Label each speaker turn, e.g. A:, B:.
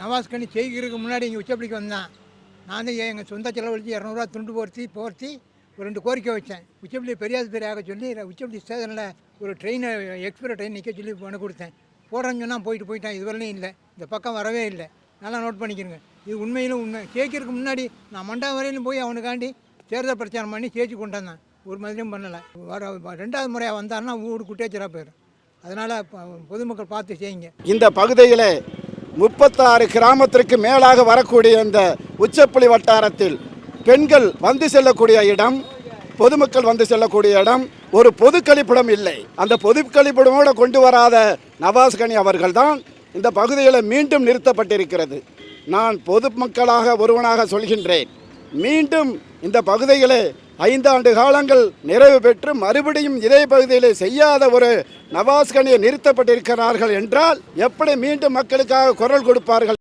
A: நவாஸ் கனி செய்கிறதுக்கு முன்னாடி இங்கே உச்சப்படிக்கு வந்தான். நான் தான் எங்கள் சொந்த செலவழித்து இரநூறுவா துண்டு போர்த்தி போர்த்தி ஒரு ரெண்டு கோரிக்கை வச்சேன். உச்சப்பள்ளி பெரியாஸ்பத்திரி ஆக சொல்லி உச்சப்பள்ளி ஸ்டேஷனில் ஒரு ட்ரெயினை எக்ஸ்பிரஸ் ட்ரெயின் நிற்க சொல்லி பண்ண கொடுத்தேன். போடுறேன்னு சொன்னால் போயிட்டு போயிட்டேன். இதுவரையும் இல்லை. இந்த பக்கம் வரவே இல்லை. நல்லா நோட் பண்ணிக்கிறேங்க. இது உண்மையிலும் உண்மை. கேட்கறதுக்கு முன்னாடி நான் மண்டா வரையிலும் போய் அவனுக்காண்டி தேர்தல் பிரச்சாரம் பண்ணி ஜெயிச்சு கொண்டு வந்தேன் ஒரு மாதிரியும் பண்ணலை. வர ரெண்டாவது முறையாக வந்தாருன்னா ஊடு குட்டேச்சராக போயிடும். அதனால் பொதுமக்கள் பார்த்து செய்யுங்க.
B: இந்த பகுதியில் முப்பத்தாறு கிராமத்திற்கு மேலாக வரக்கூடிய இந்த உச்சப்புலி வட்டாரத்தில் பெண்கள் வந்து செல்லக்கூடிய இடம் பொதுமக்கள் வந்து செல்லக்கூடிய இடம் ஒரு பொது கழிப்பிடம் இல்லை. அந்த பொது கழிப்பிடமோடு கொண்டு வராத நவாஸ்கனி அவர்கள்தான் இந்த பகுதியில் மீண்டும் நிறுத்தப்பட்டிருக்கிறது. நான் பொதுமக்களாக ஒருவனாக சொல்கின்றேன். மீண்டும் இந்த பகுதியிலே ஐந்தாண்டு காலங்கள் நிறைவு பெற்று மறுபடியும் இதே பகுதியிலே செய்யாத ஒரு நவாஸ்கனியை நிறுத்தப்பட்டிருக்கிறார்கள் என்றால் எப்படி மீண்டும் மக்களுக்காக குரல் கொடுப்பார்கள்?